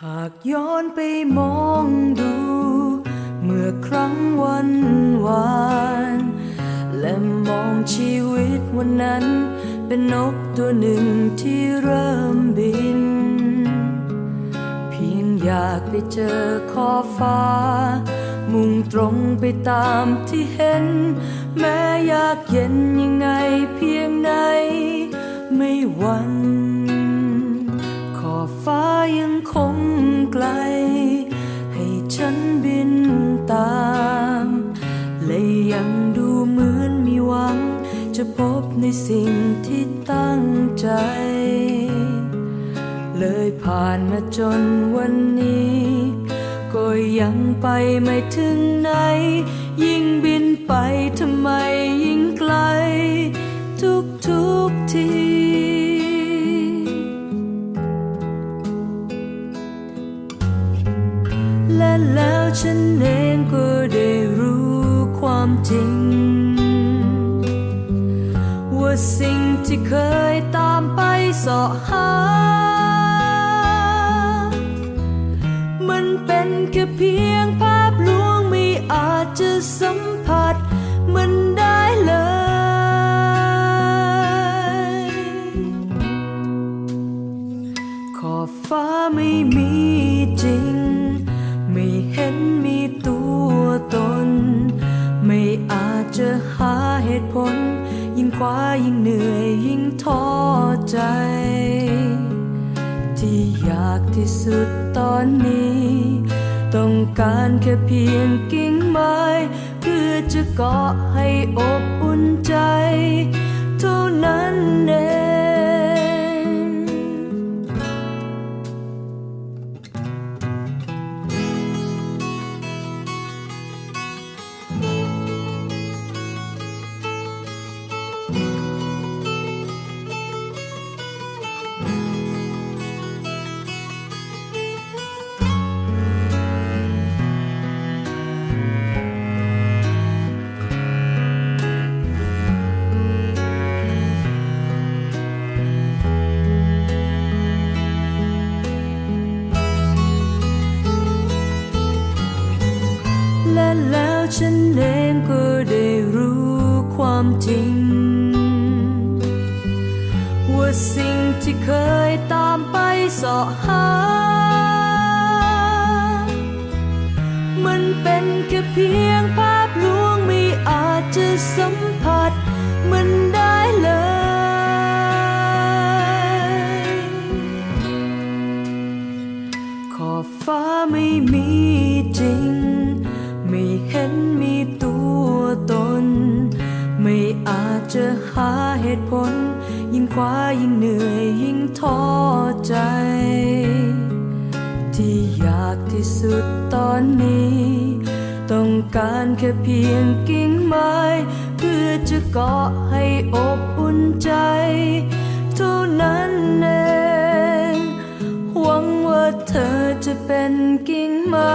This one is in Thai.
หากย้อนไปมองดู เมื่อครั้งวันวาน และมองชีวิตวันนั้น เป็นนกตัวหนึ่งที่เริ่มบิน เพียงอยากไปเจอขอบฟ้า มุ่งตรงไปตามที่เห็น แม้อยากเย็นยังไงเพียงไหนไม่หวัน ตาม และยังดูเหมือนมีหวัง จะพบในสิ่งที่ตั้งใจ เลยผ่านมาจนวันนี้ ก็ยังไปไม่ถึงไหน ยิ่งบินไปทำไมยิ่งไกล และแล้วฉันเองก็ได้รู้ความจริง ว่าสิ่งที่เคยตามไปสาะหา มันเป็นแค่เพียงภาพลวงไม่อาจจะสัมผัสมันได้เลยขอบฟ้าไม่มีจริง ห็นมีตัวตน ไม่อาจจะหาเหตุผล ยิ่งคว้ายิ่งเหนื่อยยิ่งท้อใจ ที่อยากที่สุดตอนนี้ ต้องการแค่เพียงกิ่งไม้ เพื่อจะเกาะให้อบอุ่นใจ ฉันเองก็ได้รู้ความจริง ว่าสิ่งที่เคยตามไปสาะหา มันเป็นแค่เพียงภาพลวงไม่อาจจะสัมผัสมันได้เลยขอบฟ้าไม่มีจริง ไม่เห็นมีตัวตน ไม่อาจจะหาเหตุผล ยิ่งคว้ายิ่งเหนื่อยยิ่งท้อใจ ที่อยากที่สุดตอนนี้ ต้องการแค่เพียงกิ่งไม้ เพื่อจะเกาะให้อบอุ่นใจ เท่านั้นเองหวังว่าเธอจะเป็นกิ่งไม้